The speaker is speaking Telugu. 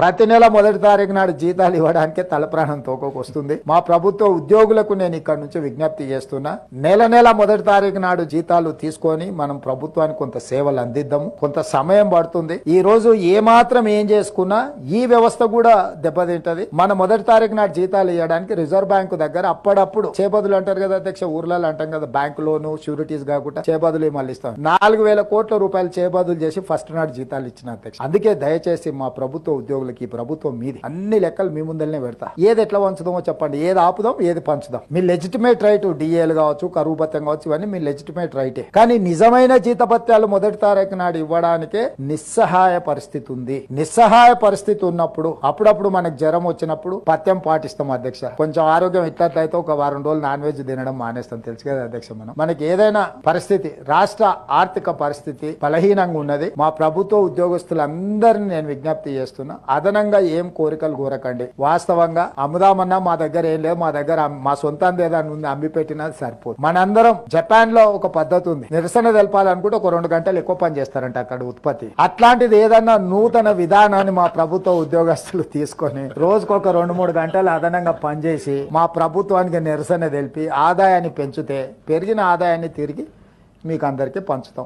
ప్రతి నెల మొదటి తారీఖు నాడు జీతాలు ఇవ్వడానికే తలప్రాణం తోకకు వస్తుంది మా ప్రభుత్వ ఉద్యోగులకు నేను ఇక్కడ నుంచి విజ్ఞప్తి చేస్తున్నా నెల నెల మొదటి తారీఖు నాడు జీతాలు తీసుకొని మనం ప్రభుత్వానికి కొంత సేవలు అందిద్దాము. కొంత సమయం పడుతుంది. ఈ రోజు ఏమాత్రం ఏం చేసుకున్నా ఈ వ్యవస్థ కూడా దెబ్బతింటది. మన మొదటి తారీఖు నాడు జీతాలు ఇవ్వడానికి రిజర్వ్ బ్యాంకు దగ్గర అప్పుడప్పుడు చేపదులు అంటారు కదా అధ్యక్ష ఊర్లలో అంటాం కదా బ్యాంకు లోను షూరిటీస్ కాకుండా చేపదులు మళ్ళీ ఇస్తాం నాలుగు వేల కోట్ల రూపాయలు చేపదులు చేసి ఫస్ట్ నాడు జీతాలు ఇచ్చిన అధ్యక్ష. అందుకే దయచేసి మా ప్రభుత్వ ఉద్యోగులు ఈ ప్రభుత్వం మీది. అన్ని లెక్కలు మీ ముందరనే పెడతా. ఏది ఎట్లా పంచుదామో చెప్పండి. ఏది ఆపుదాం ఏది పంచుదాం. మీ లెజిటిమేట్ రైట్ డిఏలు కావచ్చు కరువు భత్యం కావచ్చు ఇవన్నీ మీ లెజిటిమేట్ రైటే కానీ నిజమైన జీతభత్యాలు మొదటి తారీఖు నాడు ఇవ్వడానికే నిస్సహాయ పరిస్థితి ఉంది. నిస్సహాయ పరిస్థితి ఉన్నప్పుడు అప్పుడప్పుడు మనకు జ్వరం వచ్చినప్పుడు పత్యం పాటిస్తాం అధ్యక్ష. కొంచెం ఆరోగ్యం ఇట్లట్లయితే ఒక వారం రోజులు నాన్ వెజ్ తినడం మానేస్తాం. తెలుసు కదా అధ్యక్ష మనం. మనకి ఏదైనా పరిస్థితి రాష్ట్ర ఆర్థిక పరిస్థితి బలహీనంగా ఉన్నది. మా ప్రభుత్వ ఉద్యోగస్తులందరినీ నేను విజ్ఞప్తి చేస్తున్నా అదనంగా ఏం కోరికలు కోరకండి. వాస్తవంగా అమ్ముదామన్నా మా దగ్గర ఏం లేదు మా దగ్గర మా సొంతంది ఏదైనా ఉంది అమ్మి పెట్టినది సరిపోదు. మనందరం జపాన్లో ఒక పద్ధతి ఉంది. నిరసన తెలపాలనుకుంటే ఒక రెండు గంటలు ఎక్కువ పని చేస్తారంట అక్కడ ఉత్పత్తి. అట్లాంటిది ఏదన్నా నూతన విధానాన్ని మా ప్రభుత్వ ఉద్యోగస్తులు తీసుకొని రోజుకొక రెండు మూడు గంటలు అదనంగా పనిచేసి మా ప్రభుత్వానికి నిరసన తెలిపి ఆదాయాన్ని పెంచితే పెరిగిన ఆదాయాన్ని తిరిగి మీకు అందరికీ పంచుతాం.